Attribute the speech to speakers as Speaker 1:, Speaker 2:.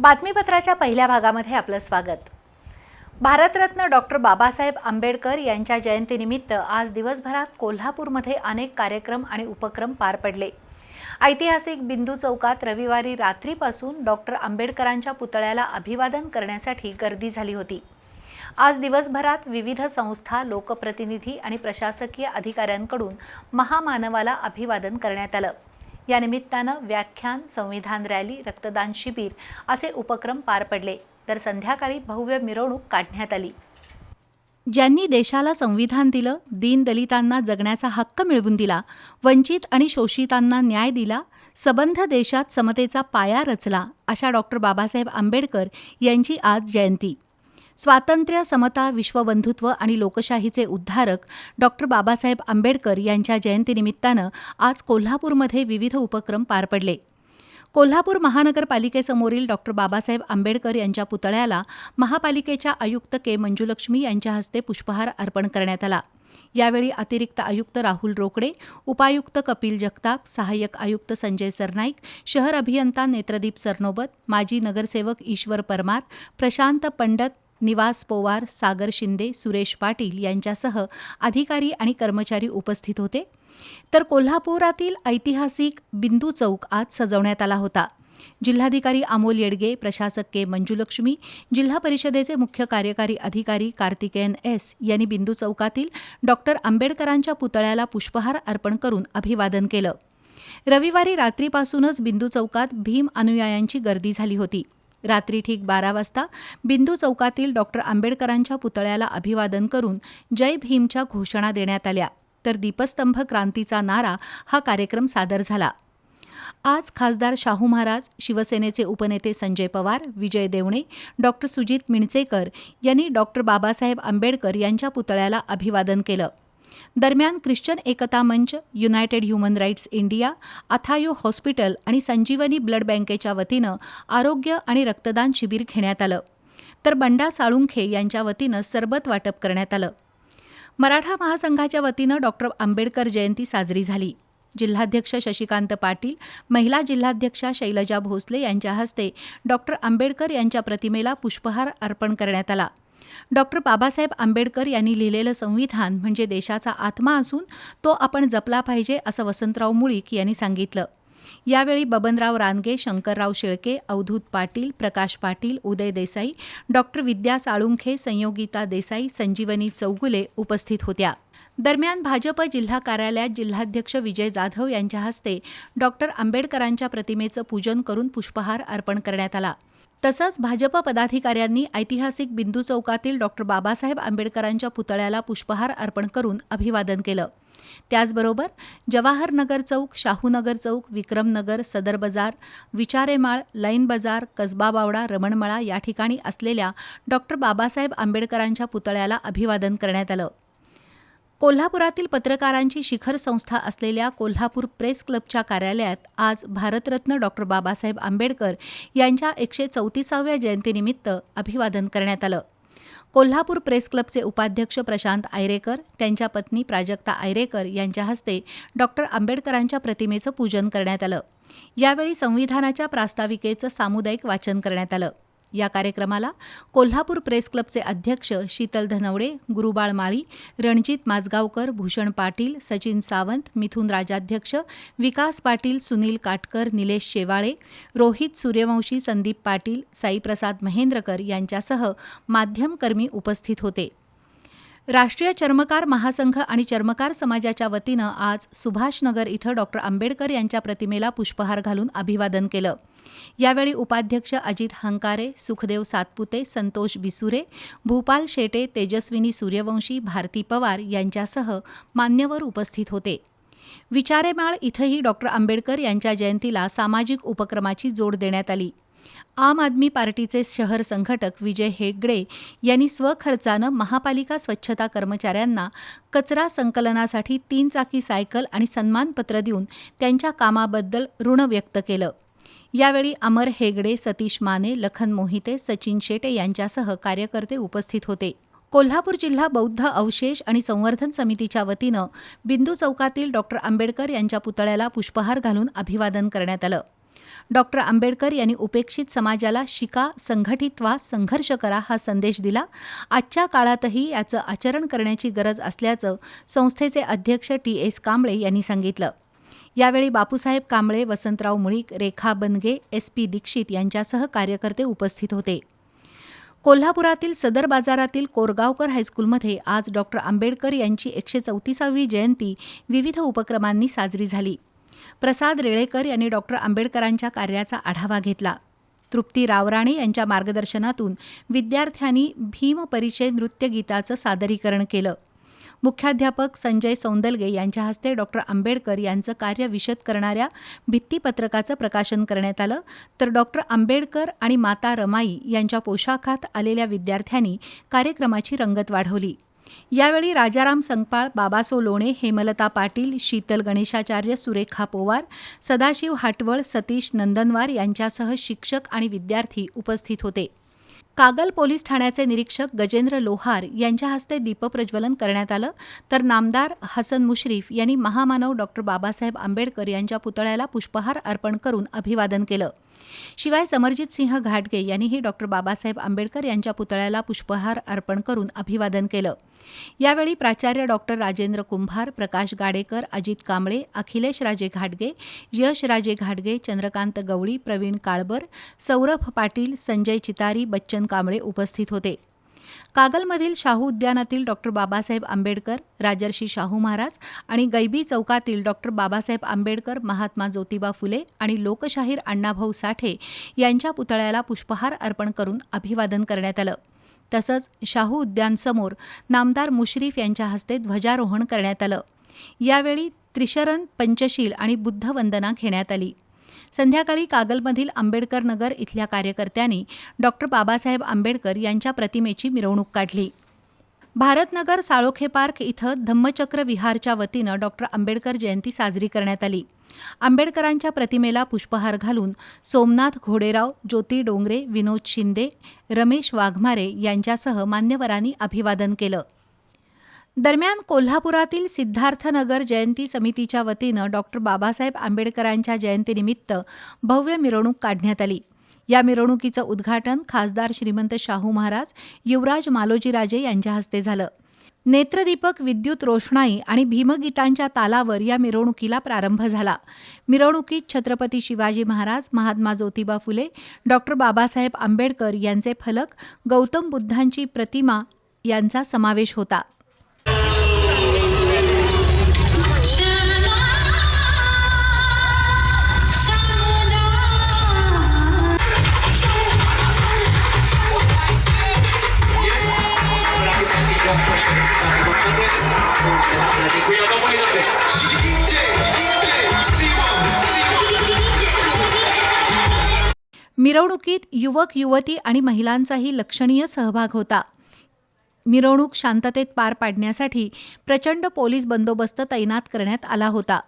Speaker 1: बातमीपत्राच्या पहिल्या भागामध्ये आपलं स्वागत. भारतरत्न डॉक्टर बाबासाहेब आंबेडकर यांच्या जयंतीनिमित्त आज दिवसभरात कोल्हापूरमध्ये अनेक कार्यक्रम आणि उपक्रम पार पडले. ऐतिहासिक बिंदू चौकात रविवारी रात्रीपासून डॉक्टर आंबेडकरांच्या पुतळ्याला अभिवादन करण्यासाठी गर्दी झाली होती. आज दिवसभरात विविध संस्था लोकप्रतिनिधी आणि प्रशासकीय अधिकाऱ्यांकडून महामानवाला अभिवादन करण्यात आलं. या निमित्तानं व्याख्यान संविधान रॅली रक्तदान शिबिर असे उपक्रम पार पडले. तर संध्याकाळी भव्य मिरवणूक काढण्यात आली. ज्यांनी देशाला संविधान दिलं दीनदलितांना जगण्याचा हक्क मिळवून दिला वंचित आणि शोषितांना न्याय दिला सबंध देशात समतेचा पाया रचला अशा डॉक्टर बाबासाहेब आंबेडकर यांची आज जयंती. स्वातंत्र्य समता विश्वबंधुत्व आणि लोकशाहीचे उद्धारक डॉक्टर बाबासाहेब आंबेडकर यांच्या जयंतीनिमित्तानं आज कोल्हापूरमध्ये विविध उपक्रम पार पडले. कोल्हापूर महानगरपालिकेसमोरील डॉक्टर बाबासाहेब आंबेडकर यांच्या पुतळ्याला महापालिकेच्या आयुक्त के. मंजुलक्ष्मी यांच्या हस्ते पुष्पहार अर्पण करण्यात आला. यावेळी अतिरिक्त आयुक्त राहुल रोकडे उपायुक्त कपिल जगताप सहाय्यक आयुक्त संजय सरनाईक शहर अभियंता नेत्रदीप सरनोबत माजी नगरसेवक ईश्वर परमार प्रशांत पंडत निवास पोवार सागर शिंदे सुरेश पाटील यांच्यासह अधिकारी आणि कर्मचारी उपस्थित होते. तर कोल्हापुरातील ऐतिहासिक बिंदू चौक आज सजवण्यात आला होता. जिल्हाधिकारी अमोल येडगे प्रशासक के मंजुलक्ष्मी जिल्हा परिषदेचे मुख्य कार्यकारी अधिकारी कार्तिकेयन एस यांनी बिंदू चौकातील डॉक्टर आंबेडकरांच्या पुतळ्याला पुष्पहार अर्पण करून अभिवादन केलं. रविवारी रात्रीपासूनच बिंदू चौकात भीम अनुयायांची गर्दी झाली होती. रात्री ठीक बारा वाजता बिंदू चौकातील डॉक्टर आंबेडकरांच्या पुतळ्याला अभिवादन करून जय भीमच्या घोषणा देण्यात आल्या. तर दीपस्तंभ क्रांतीचा नारा हा कार्यक्रम सादर झाला. आज खासदार शाहू महाराज शिवसेनेचे उपनेते संजय पवार विजय देवणे डॉक्टर सुजित मिणचेकर यांनी डॉक्टर बाबासाहेब आंबेडकर यांच्या पुतळ्याला अभिवादन केलं. दरम्यान Christian Ekta Manch United Human Rights India अथायो hospital आणि संजीवनी ब्लड बँकेच्या वतीनं आरोग्य आणि रक्तदान शिबिर घेण्यात आलं. तर बंडा साळुंखे यांच्या वतीनं सरबत वाटप करण्यात आलं. मराठा महासंघाच्या वतीनं डॉक्टर आंबेडकर जयंती साजरी झाली. जिल्हाध्यक्ष शशिकांत पाटील महिला जिल्हाध्यक्षा शैलजा भोसले यांच्या हस्ते डॉक्टर आंबेडकर यांच्या प्रतिमेला पुष्पहार अर्पण करण्यात आला. डॉक्टर बाबासाहेब आंबेडकर यांनी लिहिलेलं संविधान म्हणजे देशाचा आत्मा असून तो आपण जपला पाहिजे असं वसंतराव मुळीक यांनी सांगितलं. यावेळी बबनराव रानगे शंकरराव शेळके अवधूत पाटील प्रकाश पाटील उदय देसाई डॉक्टर विद्या साळुंखे संयोगिता देसाई संजीवनी चौगुले उपस्थित होत्या. दरम्यान भाजप जिल्हा कार्यालयात जिल्हाध्यक्ष विजय जाधव यांच्या हस्ते डॉक्टर आंबेडकरांच्या प्रतिमेचं पूजन करून पुष्पहार अर्पण करण्यात आला. तसंच भाजप पदाधिकाऱ्यांनी ऐतिहासिक बिंदू चौकातील डॉक्टर बाबासाहेब आंबेडकरांच्या पुतळ्याला पुष्पहार अर्पण करून अभिवादन केलं. त्याचबरोबर जवाहरनगर चौक शाहूनगर चौक विक्रमनगर सदर बाजार विचारेमाळ लाईन बाजार कसबा बावडा रमणमळा या ठिकाणी असलेल्या डॉक्टर बाबासाहेब आंबेडकरांच्या पुतळ्याला अभिवादन करण्यात आलं. कोल्हापुरातील पत्रकारांची शिखर संस्था असलेल्या कोल्हापूर प्रेस क्लबच्या कार्यालयात आज भारतरत्न डॉक्टर बाबासाहेब आंबेडकर यांच्या एकशे चौतीसाव्या जयंतीनिमित्त अभिवादन करण्यात आलं. कोल्हापूर प्रेस क्लबचे उपाध्यक्ष प्रशांत आयरेकर त्यांच्या पत्नी प्राजक्ता आयरेकर यांच्या हस्ते डॉक्टर आंबेडकरांच्या प्रतिमेचं पूजन करण्यात आलं. यावेळी संविधानाच्या प्रास्ताविकेचं सामुदायिक वाचन करण्यात आलं. या कार्यक्रमाला कोल्हापूर प्रेस क्लबचे अध्यक्ष शीतल धनवडे गुरुबाळ माळी रणजित माजगावकर भूषण पाटील सचिन सावंत मिथुन राजाध्यक्ष विकास पाटील सुनील काटकर निलेश शेवाळे रोहित सूर्यवंशी संदीप पाटील साईप्रसाद महेंद्रकर यांच्यासह माध्यमकर्मी उपस्थित होते. राष्ट्रीय चर्मकार महासंघ आणि चर्मकार समाजाच्या वतीनं आज सुभाषनगर इथं डॉक्टर आंबेडकर यांच्या प्रतिमेला पुष्पहार घालून अभिवादन केलं. यावेळी उपाध्यक्ष अजित हंकारे सुखदेव सातपुते संतोष बिसुरे भूपाल शेटे तेजस्विनी सूर्यवंशी भारती पवार यांच्यासह मान्यवर उपस्थित होते. विचारेमाळ इथंही डॉक्टर आंबेडकर यांच्या जयंतीला सामाजिक उपक्रमाची जोड देण्यात आली. आम आदमी पार्टीचे शहर संघटक विजय हेगडे यांनी स्वखर्चानं महापालिका स्वच्छता कर्मचाऱ्यांना कचरा संकलनासाठी तीन चाकी सायकल आणि सन्मानपत्र देऊन त्यांच्या कामाबद्दल ऋण व्यक्त केलं. यावेळी अमर हेगडे सतीश माने लखन मोहिते सचिन शेटे यांच्यासह कार्यकर्ते उपस्थित होते. कोल्हापूर जिल्हा बौद्ध अवशेष आणि संवर्धन समितीच्या वतीनं बिंदू चौकातील डॉक्टर आंबेडकर यांच्या पुतळ्याला पुष्पहार घालून अभिवादन करण्यात आलं. डॉक्टर आंबेडकर यांनी उपेक्षित समाजाला शिका संघटित व्हा संघर्ष करा हा संदेश दिला. आजच्या काळातही याचं आचरण करण्याची गरज असल्याचं संस्थेचे अध्यक्ष टी एस कांबळे यांनी सांगितलं. यावेळी बापूसाहेब कांबळे वसंतराव मुळीक रेखा बनगे एस पी दीक्षित यांच्यासह कार्यकर्ते उपस्थित होते. कोल्हापुरातील सदर बाजारातील कोरगावकर हायस्कूलमध्ये आज डॉक्टर आंबेडकर यांची एकशे चौतीसावी जयंती विविध उपक्रमांनी साजरी झाली. प्रसाद रेळेकर यांनी डॉक्टर आंबेडकरांच्या कार्याचा आढावा घेतला. तृप्ती रावराणे यांच्या मार्गदर्शनातून विद्यार्थ्यांनी भीम परिचय नृत्यगीताचं सादरीकरण केलं. मुख्याध्यापक संजय सौंदलगे यांच्या हस्ते डॉक्टर आंबेडकर यांचं कार्य विशद करणाऱ्या भित्तीपत्रकाचं प्रकाशन करण्यात आलं. तर डॉक्टर आंबेडकर आणि माता रमाई यांच्या पोशाखात आलेल्या विद्यार्थ्यांनी कार्यक्रमाची रंगत वाढवली. यावेळी राजाराम संगपाळ बाबासो लोणे हेमलता पाटील शीतल गणेशाचार्य सुरेखा पोवार सदाशिव हाटवळ सतीश नंदनवार यांच्यासह शिक्षक आणि विद्यार्थी उपस्थित होते. कागल पोलीस ठाण्याचे निरीक्षक गजेंद्र लोहार यांच्या हस्ते दीपप्रज्वलन करण्यात आलं. तर नामदार हसन मुश्रीफ यांनी महामानव डॉक्टर बाबासाहेब आंबेडकर यांच्या पुतळ्याला पुष्पहार अर्पण करून अभिवादन केलं. शिवाय समरजित सिंह घाटगे यांनीही डॉक्टर बाबासाहेब आंबेडकर यांच्या पुतळ्याला पुष्पहार अर्पण करून अभिवादन केलं. यावेळी प्राचार्य डॉक्टर राजेंद्र कुंभार प्रकाश गाडेकर अजित कांबळे अखिलेश राजे घाटगे यश राजे घाटगे चंद्रकांत गवळी प्रवीण काळबर सौरभ पाटील संजय चितारी बच्चन कांबळे उपस्थित होते. कागलमधील शाहू उद्यानातील डॉक्टर बाबासाहेब आंबेडकर राजर्षी शाहू महाराज आणि गैबी चौकातील डॉक्टर बाबासाहेब आंबेडकर महात्मा ज्योतिबा फुले आणि लोकशाहीर अण्णाभाऊ साठे यांच्या पुतळ्याला पुष्पहार अर्पण करून अभिवादन करण्यात आलं. तसंच शाहू उद्यानसमोर नामदार मुश्रीफ यांच्या हस्ते ध्वजारोहण करण्यात आलं. यावेळी त्रिशरण पंचशील आणि बुद्धवंदना घेण्यात आली. संध्याकाळी कागलमधील आंबेडकर नगर इथल्या कार्यकर्त्यांनी डॉक्टर बाबासाहेब आंबेडकर यांच्या प्रतिमेची मिरवणूक काढली. भारतनगर साळोखे पार्क इथं धम्मचक्र विहारच्या वतीनं डॉक्टर आंबेडकर जयंती साजरी करण्यात आली. आंबेडकरांच्या प्रतिमेला पुष्पहार घालून सोमनाथ घोडेराव ज्योती डोंगरे विनोद शिंदे रमेश वाघमारे यांच्यासह मान्यवरांनी अभिवादन केलं. दरम्यान कोल्हापुरातील सिद्धार्थनगर जयंती समितीच्या वतीनं डॉक्टर बाबासाहेब आंबेडकरांच्या जयंतीनिमित्त भव्य मिरवणूक काढण्यात आली. या मिरवणुकीचं उद्घाटन खासदार श्रीमंत शाहू महाराज युवराज मालोजीराजे यांच्या हस्ते झालं. नेत्रदीपक विद्युत रोषणाई आणि भीमगीतांच्या तालावर या मिरवणुकीला प्रारंभ झाला. मिरवणुकीत छत्रपती शिवाजी महाराज महात्मा ज्योतिबा फुले डॉक्टर बाबासाहेब आंबेडकर यांचे फलक गौतम बुद्धांची प्रतिमा यांचा समावेश होता. मिरवणुकीत युवक युवती आणि महिलांचाही लक्षणीय सहभाग होता. मिरवणूक शांततेत पार पाडण्यासाठी प्रचंड पोलीस बंदोबस्त तैनात करण्यात आला होता.